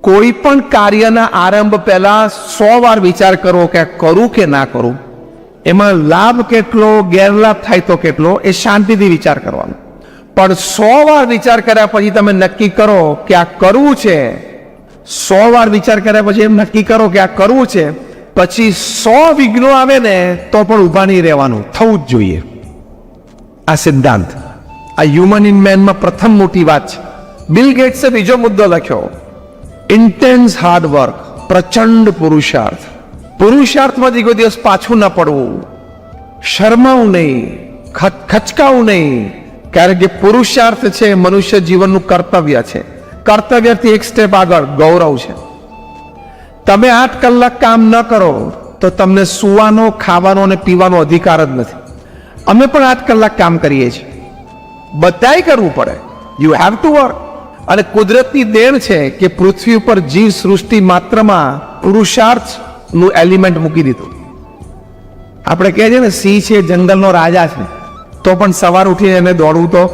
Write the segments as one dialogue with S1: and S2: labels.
S1: કોઈ પણ કાર્યના આરંભ પહેલાં સો વાર વિચાર કરો કે કરું કે ના કરું. એમાં લાભ કેટલો, ગેરલાભ થાય તો કેટલો, એ શાંતિથી વિચાર કરવાનો. પણ સો વાર વિચાર કર્યા પછી તમે નક્કી કરો કે આ કરવું છે. સો વાર વિચાર કર્યા પછી એમ નક્કી કરો કે આ કરવું છે. પછી સો વિઘ્નો આવે ને તો પણ ઊભા નહીં રહેવાનું. થવું જ જોઈએ. આ સિદ્ધાંત. આ હ્યુમન ઇન મેનમાં પ્રથમ મોટી વાત છે. બિલ ગેટ્સે બીજો મુદ્દો લખ્યો. ઇન્ટેન્સ હાર્ડવર્ક પ્રચંડ પુરુષાર્થ પુરુષાર્થમાંથી કોઈ દિવસ પાછું ના પડવું. શરમાવું નહીં. ખચકાવું નહીં. કારણ કે પુરુષાર્થ છે, મનુષ્ય જીવનનું કર્તવ્ય છે. કર્તવ્યથી એક સ્ટેપ આગળ ગૌરવ છે. તમે આઠ કલાક કામ ન કરો, તો તમને સુવાનો, ખાવાનો અને પીવાનો અધિકાર જ નથી. અમે પણ આઠ કલાક કામ કરીએ છીએ. બધાય કરવું પડે. યુ હેવ ટુ વર્ક અને કુદરતની દેણ છે કે પૃથ્વી ઉપર જીવ સૃષ્ટિ માત્રમાં પુરુષાર્થનું એલિમેન્ટ મૂકી દીધું. આપણે કહે છે ને, સિંહ છે, જંગલનો રાજા છે. તો પણ સવાર ઉઠીને એને દોડવું તો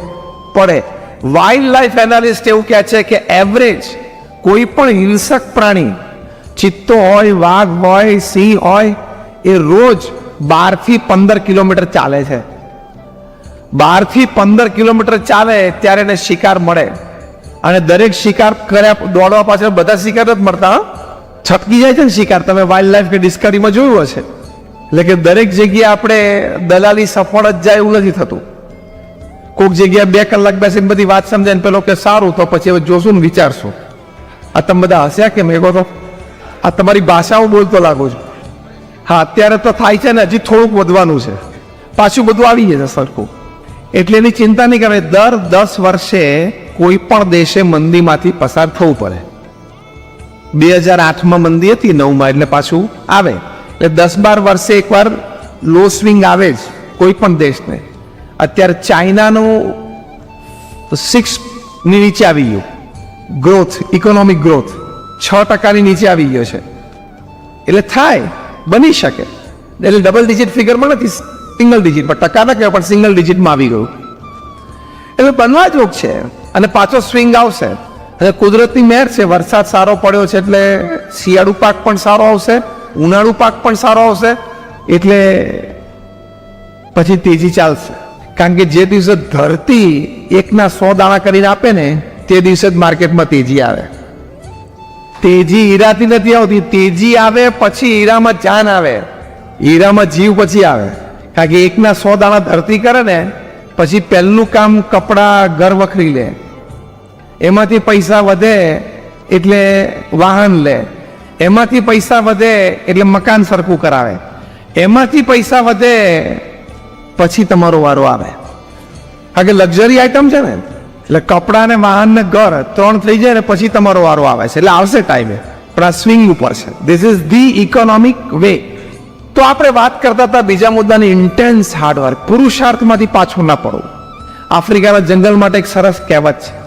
S1: પડે. વાઇલ્ડ લાઈફ એનાલિસ્ટ એવું કહે છે કે એવરેજ કોઈ પણ હિંસક પ્રાણી, ચિત્તો હોય, વાઘ હોય, સિંહ હોય, એ રોજ બારથી પંદર કિલોમીટર ચાલે છે. બારથી પંદર કિલોમીટર ચાલે ત્યારે એને શિકાર મળે. અને દરેક શિકાર કર્યા દોડવા પાછળ બધા શિકાર જ મળતા? છટકી જાય છે ને શિકાર. તમે વાઇલ્ડ લાઈફ કે ડિસ્કવરીમાં જોયું હશે. એટલે કે દરેક જગ્યાએ આપણે દલાલી સફળ જ જાય એવું નથી થતું. કોઈક જગ્યાએ બે કલાક બેસીને બધી વાત સમજાય ને પેલો કે સારું, તો પછી હવે જોશું ને વિચારશું. આ તમે બધા હસ્યા કેમ? મેં તો. આ તમારી ભાષા હું બોલતો લાગુ છું. હા, અત્યારે તો થાય છે ને, હજી થોડુંક વધવાનું છે. પાછું બધું આવી જશે સરખું. એટલે એની ચિંતા નહીં કરે દર દસ વર્ષે કોઈ પણ દેશે મંદીમાંથી પસાર થવું પડે. બે હજાર આઠમાં મંદી હતી નવમાં એટલે પાછું આવે. એટલે દસ બાર વર્ષે એકવાર લો સ્વિંગ આવે જ કોઈ પણ દેશને. અત્યારે ચાઇનાનું સિક્સની નીચે આવી ગયું. ગ્રોથ ઇકોનોમિક ગ્રોથ છ ટકાની નીચે આવી ગયો છે. એટલે થાય, બની શકે. એટલે ડબલ ડિજિટ ફિગરમાં નથી સિંગલ ડિજિટ પણ ટકા ના કહેવાય, પણ સિંગલ ડિજિટમાં આવી ગયું. એટલે બનવા જોગ છે. અને પાછો સ્વિંગ આવશે. અને કુદરતની મહેર છે, વરસાદ સારો પડ્યો છે એટલે શિયાળુ પાક પણ સારો આવશે, ઉનાળુ પાક પણ સારો આવશે, એટલે પછી તેજી ચાલશે. કારણ કે જે દિવસે ધરતી એકના સો દાણા કરીને આપે ને, તે દિવસે જ માર્કેટમાં તેજી આવે. તેજી હીરાથી નથી આવતી, તેજી આવે પછી હીરામાં જાન આવે. હીરામાં જીવ પછી આવે. કારણ કે એકના સો દાણા ધરતી કરે ને, પછી પહેલું કામ કપડાં, ઘર વખરી લે. એમાંથી પૈસા વધે એટલે વાહન લે. એમાંથી પૈસા વધે એટલે મકાન સરખું કરાવે. એમાંથી પૈસા વધે પછી તમારો વારો આવે. કારણ કે લક્ઝરી આઈટમ છે ને? એટલે કપડાં ને વાહન ને ઘર ત્રણ થઈ જાય ને પછી તમારો વારો આવે છે. એટલે આવશે ટાઈમે પણ આ સ્વિંગ ઉપર છે. This is the economic way તો આપણે વાત કરતા હતા બીજા મુદ્દાની ઇન્ટેન્સ હાર્ડવર્ક પુરુષાર્થમાંથી પાછું ના પડવું. આફ્રિકાના જંગલ માટે એક સરસ કહેવત છે.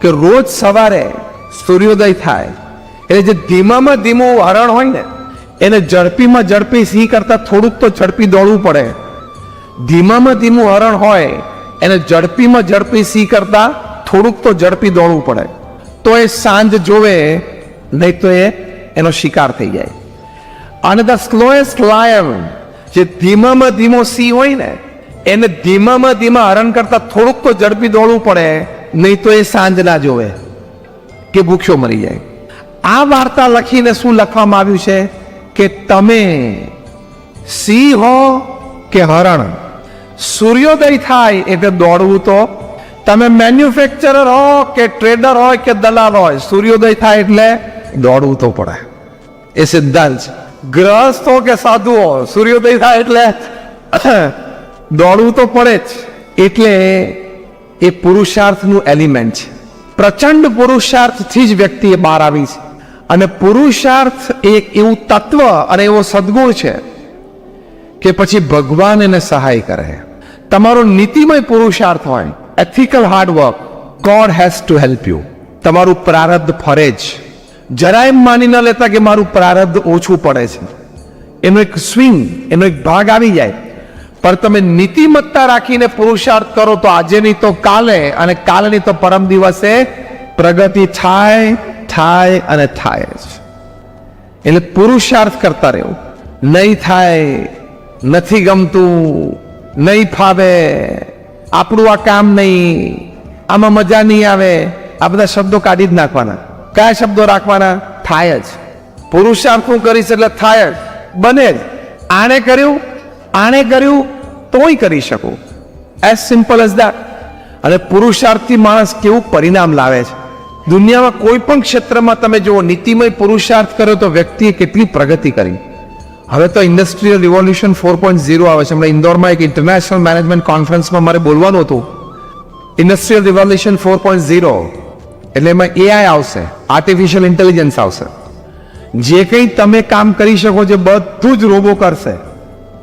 S1: કે રોજ સવારે સૂર્યોદય થાય. એટલે જે ધીમામાં ધીમું હરણ હોય ને, એને ઝડપીમાં ઝડપી સિંહ કરતાં થોડુંક તો ઝડપી દોડવું પડે. ધીમામાં ધીમું હરણ હોય, એને ઝડપીમાં ઝડપી સિંહ કરતાં થોડુંક તો ઝડપી દોડવું પડે. તો એ સાંજ જોવે, નહીં તો એ એનો શિકાર થઈ જાય. અને ધ સ્લોએસ્ટ લાયન, જે ધીમામાં ધીમો સિંહ હોય ને, એને ધીમામાં ધીમા હરણ કરતાં થોડુંક તો ઝડપી દોડવું પડે. નહીં તો એ સાંજના જોવે કે ભૂખ્યો મરી જાય. આ વાર્તા લખીને શું લખવામાં આવ્યું છે? કે તમે સિંહ હો કે હરણ? સૂર્યોદય થાય એટલે દોડવું તો. તમે મેન્યુફેક્ચરર હો કે ટ્રેડર હોય કે દલાલ હોય, સૂર્યોદય થાય એટલે દોડવું તો પડે. એ સિદ્ધાંત છે. ગ્રહસ્થ કે સાધુ હો, સૂર્યોદય થાય એટલે દોડવું તો પડે જ. એટલે એ પુરુષાર્થનું એલિમેન્ટ છે. પ્રચંડ પુરુષાર્થથી જ વ્યક્તિ એ બહાર આવી છે. અને પુરુષાર્થ એક એવું તત્વ અને એવો સદગુણ છે કે પછી ભગવાન એને સહાય કરે. તમારો નીતિમય પુરુષાર્થ હોય ethical hard work god has to help you તમારું પ્રારબ્ધ ફરે જ. જરાય માની ન લેતા કે મારું પ્રારબ્ધ ઓછું પડે છે. એનો એક સ્વિંગ એનો એક ભાગ આવી જાય. પણ તમે નીતિમત્તા રાખીને પુરુષાર્થ કરો તો આજે નહીં તો કાલે અને કાલે તો પરમ દિવસે પ્રગતિ થાય થાય અને થાય જ. એટલે પુરુષાર્થ કરતા રહેવું. નહીં થાય, નથી ગમતું, નહીં ફાવે, આપણું આ કામ નહીં, આમાં મજા નહીં આવે. આ બધા શબ્દો કાઢી જ નાખવાના. કયા શબ્દો રાખવાના? થાય જ. પુરુષાર્થ હું કરીશ એટલે થાય જ. બને જ. આણે કર્યું આણે કર્યું, તોય કરી શકું. એઝ સિમ્પલ એઝ દેટ અને પુરુષાર્થી માણસ કેવું પરિણામ લાવે છે? દુનિયામાં કોઈ પણ ક્ષેત્રમાં તમે જુઓ, નીતિમય પુરુષાર્થ કર્યો તો વ્યક્તિએ કેટલી પ્રગતિ કરી. હવે તો industrial revolution four point zero આવે છે. હમણાં ઇન્દોરમાં એક ઇન્ટરનેશનલ મેનેજમેન્ટ કોન્ફરન્સમાં મારે બોલવાનું હતું. Industrial revolution four point zero એટલે એમાં એઆઈ આવશે આર્ટિફિશિયલ ઇન્ટેલિજન્સ આવશે. જે કંઈ તમે કામ કરી શકો છો, બધું જ રોબો કરશે.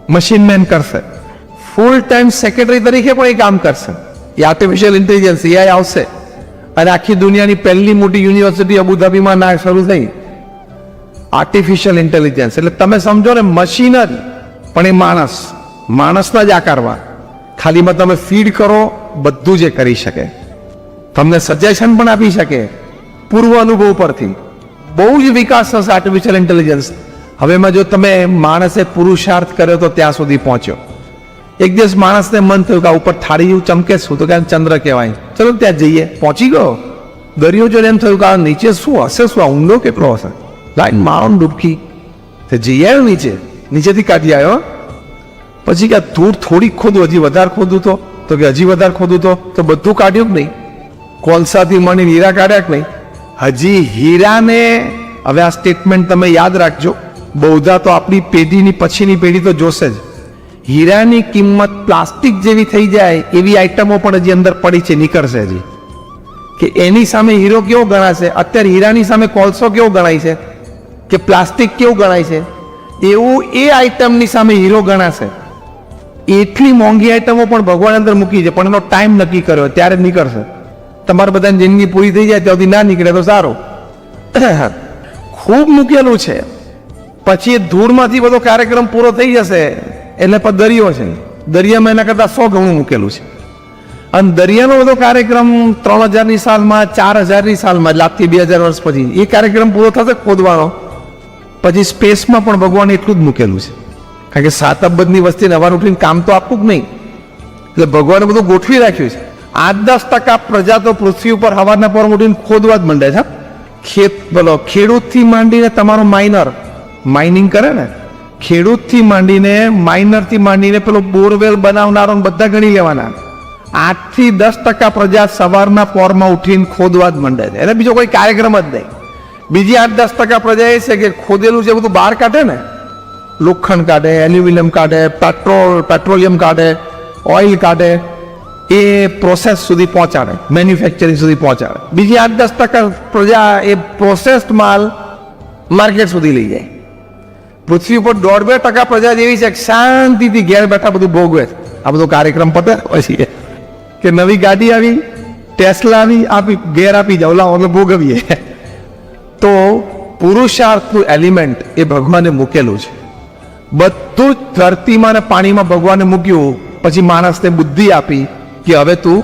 S1: મશીન મેન કરશે ફૂલ ટાઈમ સેક્રેટરી તરીકે પણ એ કામ કરશે. એ આર્ટિફિશિયલ ઇન્ટેલિજન્સ એઆઈ આવશે. અને આખી દુનિયાની પહેલી મોટી યુનિવર્સિટી અબુધાબીમાં ના શરૂ થઈ. આર્ટિફિશિયલ ઇન્ટેલિજન્સ એટલે તમે સમજો ને મશીનરી પણ એ માણસ. માણસના જ આકારમાં. ખાલીમાં તમે ફીડ કરો, બધું જે કરી શકે. તમને સજેશન પણ આપી શકે. પૂર્વ અનુભવ પરથી. બહુ જ વિકાસ થશે આર્ટિફિશિયલ ઇન્ટેલિજન્સ હવે એમાં જો તમે માણસે પુરુષાર્થ કર્યો તો ત્યાં સુધી પહોંચ્યો. એક દિવસ માણસને મન થયું કે આ ઉપર થાળી ચમકે શું? તો કે ચંદ્ર કહેવાય. ચલો ત્યાં જઈએ. પહોંચી ગયો. દરિયો જોઈને એમ થયું કે આ નીચે શું હશે? શું આ ઊંડો કેટલો હશે? લાઈન મારો ડૂબકી. તે જઈ આવ્યો નીચે. નીચેથી કાઢી આવ્યો. પછી કે ધૂળ થોડીક ખોદું, હજી વધારે ખોદું તો? તો કે હજી વધારે ખોદું તો? તો બધું કાઢ્યું કે નહીં? કોલસાથી મળીને હીરા કાઢ્યા કે નહીં? હજી હીરાને? હવે આ સ્ટેટમેન્ટ તમે યાદ રાખજો. બૌદ્ધા તો આપણી પેઢીની પછીની પેઢી તો જોશે જ. હીરાની કિંમત પ્લાસ્ટિક જેવી થઈ જાય એવી આઈટમો પણ હજી અંદર પડી છે, નીકળશે હજી. કે એની સામે હીરો કેવો ગણાશે અત્યારે હીરાની સામે કોલસો કેવો ગણાય છે? કે પ્લાસ્ટિક કેવું ગણાય છે? એવું એ આઇટમની સામે હીરો ગણાશે. એટલી મોંઘી આઇટમો પણ ભગવાન અંદર મૂકી છે, પણ એનો ટાઈમ નક્કી કર્યો, ત્યારે નીકળશે. તમારે બધાની જિંદગી પૂરી થઈ જાય ત્યાં સુધી ના નીકળે તો સારું. ખૂબ મૂકેલું છે. પછી એ ધૂળમાંથી બધો કાર્યક્રમ પૂરો થઈ જશે, એટલે પણ દરિયો છે. દરિયામાં એના કરતાં સો ગણું મૂકેલું છે. અને દરિયાનો બધો કાર્યક્રમ ત્રણ હજારની સાલમાં, ચાર હજારની સાલમાં આજથી બે હજાર વર્ષ પછી. એ કાર્યક્રમ પૂરો થશે ખોદવાનો. પછી સ્પેસમાં પણ ભગવાન એટલું જ મૂકેલું છે. કારણ કે સાત અબજની વસ્તીને હવાર ઉઠીને કામ તો આપવું જ નહીં. એટલે ભગવાને બધું ગોઠવી રાખ્યું છે. આઠ દસ ટકા પ્રજા તો પૃથ્વી ઉપર હવાના પર ઉઠીને ખોદવા જ માંડે છે ખેત, બોલો, ખેડૂતથી માંડીને તમારો માઇનર. માઇનિંગ કરે ને, ખેડૂતથી માંડીને માઇનરથી માંડીને પેલો બોરવેલ બનાવનારો બધા ગણી લેવાના. આઠથી દસ ટકા પ્રજા સવારના પોરમાં ઉઠીને ખોદવા જ માંડે છે. એટલે બીજો કોઈ કાર્યક્રમ જ નહીં. બીજી આઠ દસ ટકા પ્રજા એ છે કે ખોદેલું એ બધું બહાર કાઢે ને, લોખંડ કાઢે એલ્યુમિનિયમ કાઢે પેટ્રોલ પેટ્રોલિયમ કાઢે ઓઇલ કાઢે, એ પ્રોસેસ સુધી પહોંચાડે મેન્યુફેક્ચરિંગ સુધી પહોંચાડે. બીજી આઠ દસ ટકા પ્રજા એ પ્રોસેસ્ડ માલ માર્કેટ સુધી લઈ જાય. પૃથ્વી ઉપર દોઢ બે ટકા પ્રજા જેવી છે શાંતિથી ઘેર બેઠા બધું ભોગવે આ બધો કાર્યક્રમ પતે પછી કે નવી ગાડી આવી, ટેસ્લા આવી, આપી, ઘેર આપી જાવ લાવો ભોગવીએ. તો પુરુષાર્થનું એલિમેન્ટ એ ભગવાને મૂકેલું છે. બધું જ ધરતીમાં અને પાણીમાં ભગવાને મૂક્યું, પછી માણસને બુદ્ધિ આપી કે હવે તું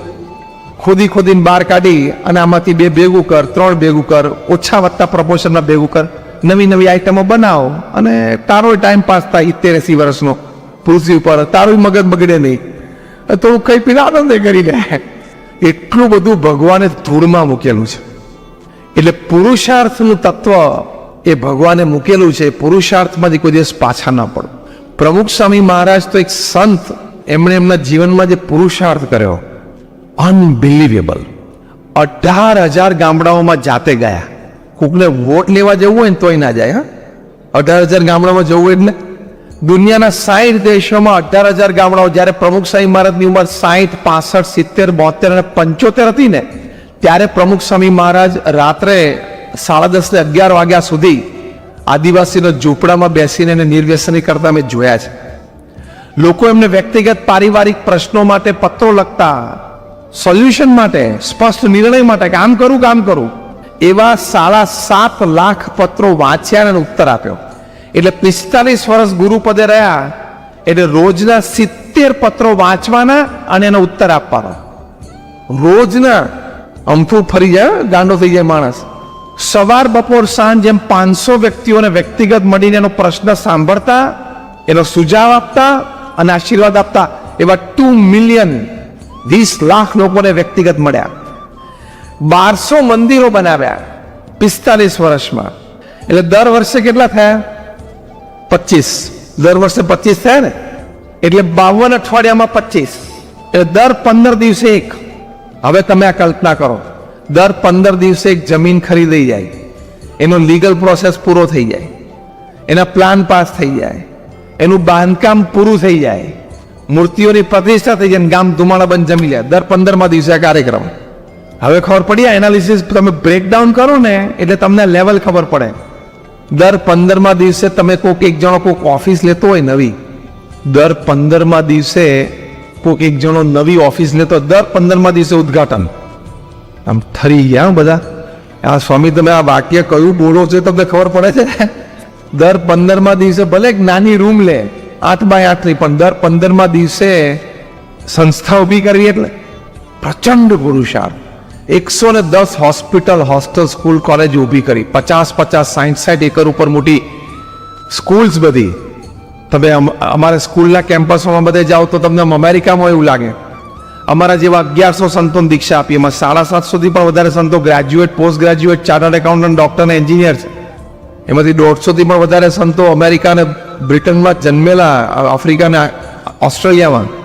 S1: ખોદી ખોદીને બહાર કાઢી અને આમાંથી બે ભેગું કર, ત્રણ ભેગું કર, ઓછા વત્તા પ્રપોર્શનમાં ભેગું કર. નવી નવી આઈટમો બનાવો અને તારો ટાઈમ પાસ થાય ઇત્તેર એસી વર્ષનો. પૃથ્વી ઉપર તારું મગજ બગડે નહીં. તો કઈ પીને આનંદ કરી લે. એટલું બધું ભગવાને ધૂળમાં મૂકેલું છે. એટલે પુરુષાર્થનું તત્વ એ ભગવાને મૂકેલું છે. પુરુષાર્થમાંથી કોઈ દિવસ પાછા ન પડો. પ્રમુખ સ્વામી મહારાજ તો એક સંત, એમણે એમના જીવનમાં જે પુરુષાર્થ કર્યો અનબિલિવેબલ અઢાર હજાર ગામડાઓમાં જાતે ગયા. કોકને વોટ લેવા જવું હોય ને તોય ના જાય, હા? અઢાર હજાર ગામડામાં જવું એટલે? દુનિયાના સાઠ દેશોમાં અઢાર હજાર ગામડાઓ, જ્યારે પ્રમુખ સ્વામી મહારાજની ઉંમર સાઠ પાસઠ, સિત્તેર, બોતેર અને પંચોતેર હતી ને, ત્યારે પ્રમુખ સ્વામી મહારાજ રાત્રે સાડા દસ અગિયાર વાગ્યા સુધી આદિવાસીના ઝૂંપડામાં બેસીને એને નિર્વ્યસની કરતા મેં જોયા છે. લોકો એમને વ્યક્તિગત પારિવારિક પ્રશ્નો માટે પત્રો લખતા, સોલ્યુશન માટે, સ્પષ્ટ નિર્ણય માટે કે આમ કરું કામ કરું. એવા સાડા સાત લાખ પત્રો વાંચ્યા અને ઉત્તર આપ્યો. એટલે પિસ્તાલીસ વર્ષ ગુરુપદે રહ્યા, એટલે રોજના સિત્તેર પત્રો વાંચવાના અને એનો ઉત્તર આપવાનો. રોજના અમથું ફરી જાય, ગાંડો થઈ જાય માણસ. સવાર, બપોર, સાંજ એમ પાંચસો વ્યક્તિઓને વ્યક્તિગત મળીને એનો પ્રશ્ન સાંભળતા, એનો સુઝાવ આપતા અને આશીર્વાદ આપતા એવા ટુ મિલિયન વીસ લાખ લોકોને વ્યક્તિગત મળ્યા. બારસો મંદિરો બનાવ્યા પિસ્તાલીસ વર્ષમાં. એટલે દર વર્ષે કેટલા થયા? પચીસ. દર વર્ષે પચીસ થયા ને? એટલે બાવન અઠવાડિયામાં પચીસ. એટલે દર પંદર દિવસે એક. હવે તમે આ કલ્પના કરો. દર પંદર દિવસે એક જમીન ખરીદી જાય. એનો લીગલ પ્રોસેસ પૂરો થઈ જાય. એના પ્લાન પાસ થઈ જાય. એનું બાંધકામ પૂરું થઈ જાય. મૂર્તિઓની પ્રતિષ્ઠા થઈ જાય ગામ ધુમાડા બંધ જમી જાય દર પંદરમા દિવસે આ કાર્યક્રમ. હવે ખબર પડી, આ એનાલિસિસ તમે બ્રેકડાઉન કરો ને, એટલે તમને લેવલ ખબર પડે. દર પંદરમા દિવસે તમે કોઈક એક જણો કોઈક ઓફિસ લેતો હોય નવી. દર પંદરમા દિવસે કોઈક એક જણો નવી ઓફિસ લેતો દર પંદરમા દિવસે ઉદ્ઘાટન. આમ થરી ગયા બધા. આ સ્વામી, તમે આ વાક્ય કયું બોલો છો તમને ખબર પડે છે? દર પંદરમા દિવસે ભલે એક નાની રૂમ લે આઠ બાય આઠની પણ દર પંદરમા દિવસે સંસ્થા ઊભી કરવી એટલે પ્રચંડ પુરુષાર્થ એકસો ને દસ હોસ્પિટલ, હોસ્ટેલ, સ્કૂલ, કોલેજ ઊભી કરી. પચાસ પચાસ સાઠ સાઠ એકર ઉપર મોટી સ્કૂલ્સ બધી. તમે અમારે સ્કૂલના કેમ્પસોમાં બધે જાઓ તો તમને અમેરિકામાં એવું લાગે. અમારા જેવા અગિયારસો સંતોને દીક્ષા આપી. એમાં સાડા સાતસોથી પણ વધારે સંતો graduate, post graduate, chartered accountant, doctor અને એન્જિનિયર છે. એમાંથી દોઢસોથી પણ વધારે સંતો અમેરિકા અને બ્રિટનમાં જન્મેલા આફ્રિકા અને ઓસ્ટ્રેલિયામાં.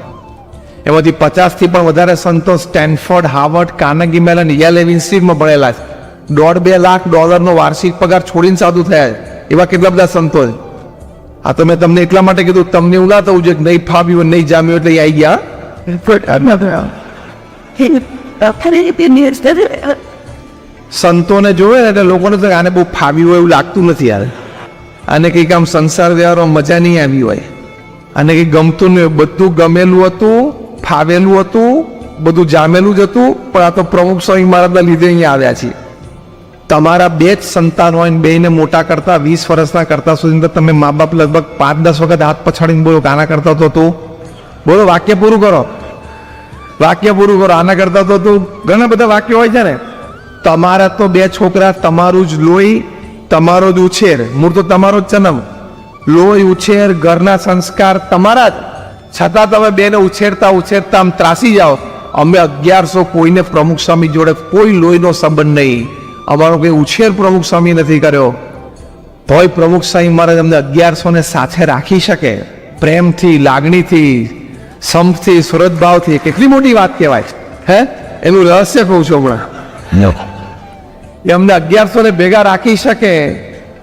S1: એમાંથી પચાસથી પણ વધારે સંતો Stanford Harvard Carnegie Mellon Yale ઇન્સ્ટિટ્યૂટમાં ભણેલા છે. દોઢ બે લાખ ડોલરનો વાર્ષિક પગાર છોડીને સાધુ થયા છે. એવા કેટલા બધા સંતો છે. આ તો મેં તમને એટલા માટે કીધું તમને એવું થવું કે નહીં ફાવ્યું નહીં જામ્યું એટલે આવી ગયા. સંતોને જોવે એટલે લોકોને તો આને બહુ ફાવ્યું હોય એવું લાગતું નથી યાર. અને કંઈક આમ સંસાર વ્યવહારમાં મજા નહીં આવી હોય. અને કંઈક ગમતું નહીં બધું ગમેલું હતું ફાવેલું હતું, બધું જામેલું જ હતું, પણ આ તો પ્રમુખ સ્વામી મહારાજના લીધે અહીંયા આવ્યા છીએ. તમારા બે જ સંતાન હોય ને બેને મોટા કરતા, વીસ વર્ષના કરતા સુધી તમે મા બાપ લગભગ પાંચ દસ વખત હાથ પછાડીને બોલો કે આના કરતા તો તું? બોલો, વાક્ય પૂરું કરો. વાક્ય પૂરું કરો, આના કરતા તો તું? ઘણા બધા વાક્યો હોય છે ને તમારા તો બે છોકરા, તમારું જ લોહી, તમારો જ ઉછેર. મૂળ તો તમારો જ જન્મ. લોહી, ઉછેર, ઘરના સંસ્કાર તમારા જ. છતાં તમે બેને ઉછેરતા ઉછેરતા આમ ત્રાસી જાઓ. અમે અગિયારસો કોઈને પ્રમુખ સ્વામી જોડે કોઈ લોહીનો સંબંધ નહીં. અમારો કોઈ ઉછેર પ્રમુખ સ્વામી નથી કર્યો. તોય પ્રમુખ સ્વામી મહારાજ અમને અગિયારસોને સાથે રાખી શકે. પ્રેમથી લાગણીથી સંપથી સુરતભાવથી. કેટલી મોટી વાત કહેવાય. હે? એનું રહસ્ય કહું છું હમણાં. એ અમને અગિયારસોને ભેગા રાખી શકે.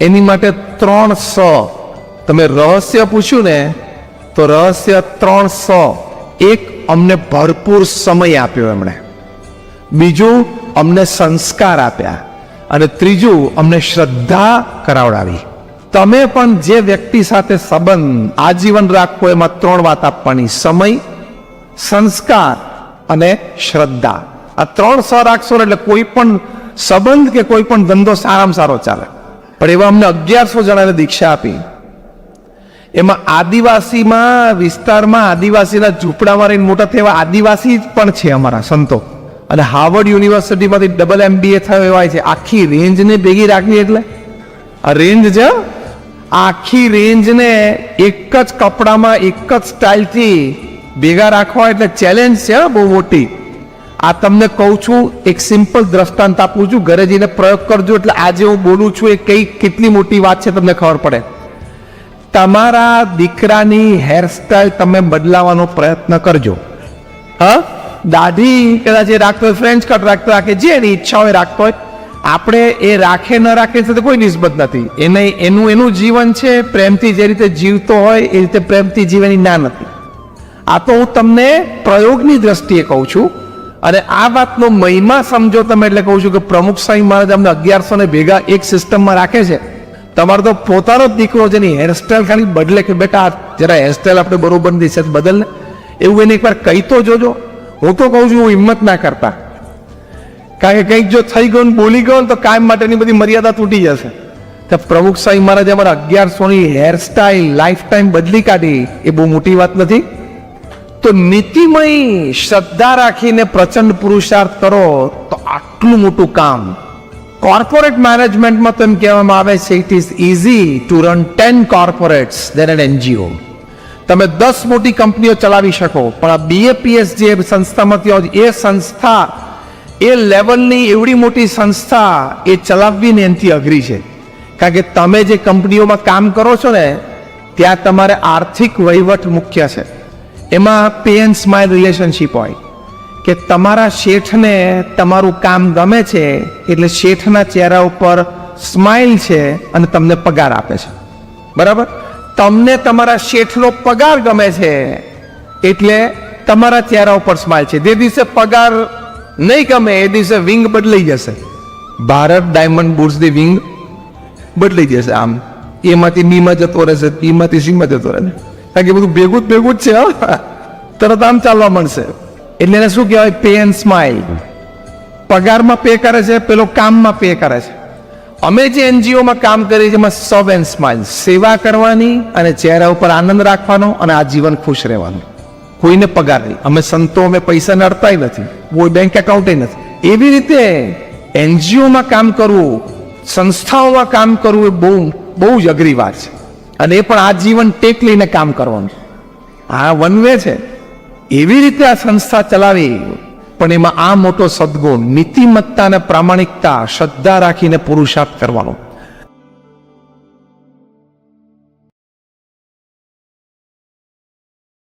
S1: એની માટે ત્રણ સ તમે રહસ્ય પૂછ્યું ને તો રહસ્ય ત્રણ સ એક અમને ભરપૂર સમય આપ્યો એમણે. બીજું અમને સંસ્કાર આપ્યા અને ત્રીજું અમને શ્રદ્ધા કરાવડાવી. તમે પણ જે વ્યક્તિ સાથે સંબંધ આજીવન રાખવો એમાં ત્રણ વાત આપવાની. સમય, સંસ્કાર અને શ્રદ્ધા. આ ત્રણ સો રાખશો એટલે કોઈ પણ સંબંધ કે કોઈ પણ ધંધો સારામાં સારો ચાલે. પણ એવા અમને અગિયારસો જણાને દીક્ષા આપી. એમાં આદિવાસીમાં, વિસ્તારમાં આદિવાસીના ઝૂંપડામાં રહીને મોટા થયા આદિવાસી પણ છે અમારા સંતો. અને હાર્વર્ડ યુનિવર્સિટીમાંથી ડબલ એમબીએ થયો એવા છે. આખી રેન્જને ભેગી રાખવી એટલે? આ રેન્જ છે આખી રેન્જને એક જ કપડામાં, એક જ સ્ટાઇલથી ભેગા રાખવા એટલે ચેલેન્જ છે બહુ મોટી. આ તમને કહું છું, એક સિમ્પલ દ્રષ્ટાંત આપું છું. ઘરે જઈને પ્રયોગ કરજો એટલે આજે હું બોલું છું એ કઈ કેટલી મોટી વાત છે તમને ખબર પડે. તમારા દીકરાની હેરસ્ટાઈલ તમે બદલાવાનો પ્રયત્ન કરજો. હા? દાઢી કદાચ એ રાખતો હોય ફ્રેન્ચ કટ રાખતો રાખે જે એની ઈચ્છા હોય રાખતો હોય, આપણે એ રાખે ન રાખે સાથે કોઈ નિસ્બત નથી. એને એનું એનું જીવન છે, પ્રેમથી જે રીતે જીવતો હોય, એ રીતે પ્રેમથી જીવવાની ના નથી. આ તો હું તમને પ્રયોગની દ્રષ્ટિએ કહું છું. અને આ વાતનો મહિમા સમજો તમે એટલે કહું છું કે પ્રમુખ સ્વામી મહારાજ અમને અગિયારસો ને ભેગા એક સિસ્ટમમાં રાખે છે. તમારો તો પોતાનો જ દીકરો જેની હેરસ્ટાઈલ ખાલી બદલે કે બેટા જરા હેરસ્ટાઈલ આપણે બરોબર નથી છે, બદલ ને. એવું એને એકવાર કહી તો જોજો. હું તો કહું છું, હું હિંમત ના કરતા. કારણ કે કંઈક જો થઈ ગયું બોલી ગયો ને તો કાયમ માટેની બધી મર્યાદા તૂટી જશે. તો પ્રમુખ સાહેબ મહારાજે અમારા અગિયારસોની હેરસ્ટાઈલ લાઈફ ટાઈમ બદલી કાઢી, એ બહુ મોટી વાત નથી. તો નીતિમય શ્રદ્ધા રાખીને પ્રચંડ પુરુષાર્થ કરો, તો આટલું મોટું કામ કોર્પોરેટ મેનેજમેન્ટમાં તો એમ કહેવામાં આવે છે it is easy to run ten corporates than an NGO તમે દસ મોટી કંપનીઓ ચલાવી શકો, પણ આ બીએપીએસ જે સંસ્થામાંથી હોય એ સંસ્થા, એ લેવલની એવડી મોટી સંસ્થા, એ ચલાવવી ને અઘરી છે. કારણ કે તમે જે કંપનીઓમાં કામ કરો છો ને, ત્યાં તમારે આર્થિક વહીવટ મુખ્ય છે. એમાં પે એન્ડ સ્માઇલ રિલેશનશીપ હોય. કે તમારા શેઠને તમારું કામ ગમે છે, એટલે શેઠના ચહેરા ઉપર સ્માઇલ છે અને તમને પગાર આપે છે. બરાબર? તમને તમારા શેઠનો પગાર ગમે છે, એટલે તમારા ચહેરા ઉપર સ્માઇલ છે. જે દિવસે પગાર નહીં ગમે, એ દિવસે વિંગ બદલાઈ જશે. ભારત ડાયમંડ બુર્સની વિંગ બદલાઈ જશે આમ. એમાંથી બીમાં જતો રહેશે બીમાંથી સીમાં જતો રહેશે. કારણ કે બધું ભેગું જ ભેગું જ છે. તરત આમ ચાલવા મળશે એટલે એને શું કહેવાય? પે એન્ડ સ્માઇલ પગારમાં પે કરે છે, પેલો કામમાં પે કરે છે. અમે જે એનજીઓમાં કામ કરીએ છીએ, એમાં સબ એન્ડ સ્માઇલ સેવા કરવાની અને ચહેરા ઉપર આનંદ રાખવાનો અને આ જીવન ખુશ રહેવાનું. કોઈને પગાર નહીં. અમે સંતો, અમે પૈસા નડતાય નથી. કોઈ બેંક એકાઉન્ટ નથી. એવી રીતે એનજીઓમાં કામ કરવું, સંસ્થાઓમાં કામ કરવું એ બહુ બહુ જ અઘરી વાત છે. અને એ પણ આજીવન ટેક લઈને કામ કરવાનું. આ વન વે છે. એવી રીતે આ સંસ્થા ચલાવી, પણ એમાં આ મોટો સદગુણ નીતિમત્તા અને પ્રામાણિકતા, શ્રદ્ધા રાખીને પુરુષાર્થ કરવાનો.